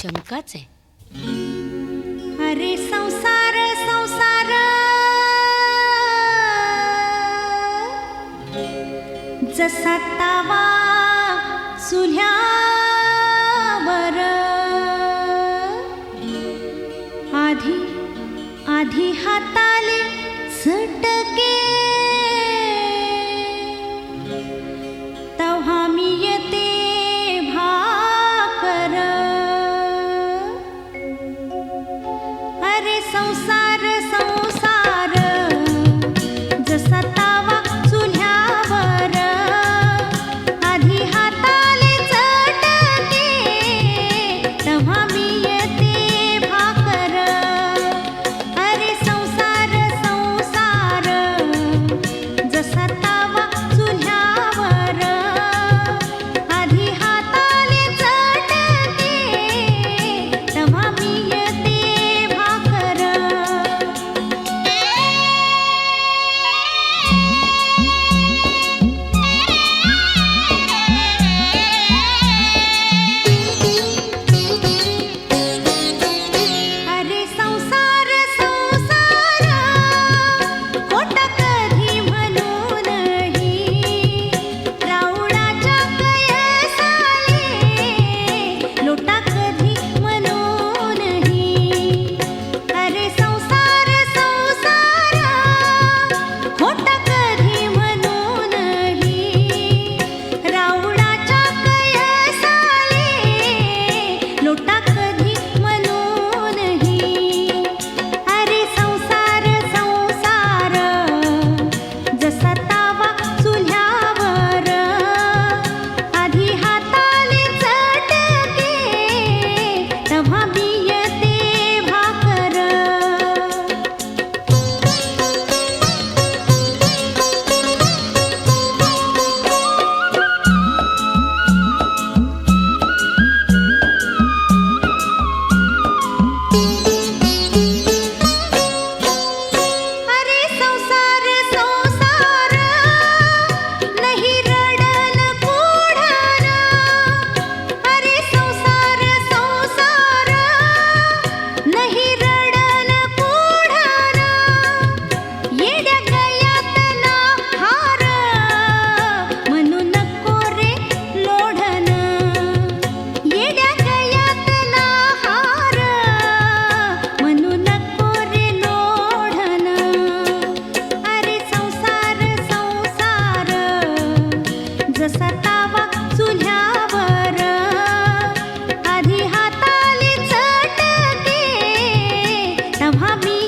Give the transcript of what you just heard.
शंकाच. आहे अरे संसार संसार. जसा तावा चुल्यावर आधी आधी हाताले झटके संसार आधी हाताली चटके तव्हा मी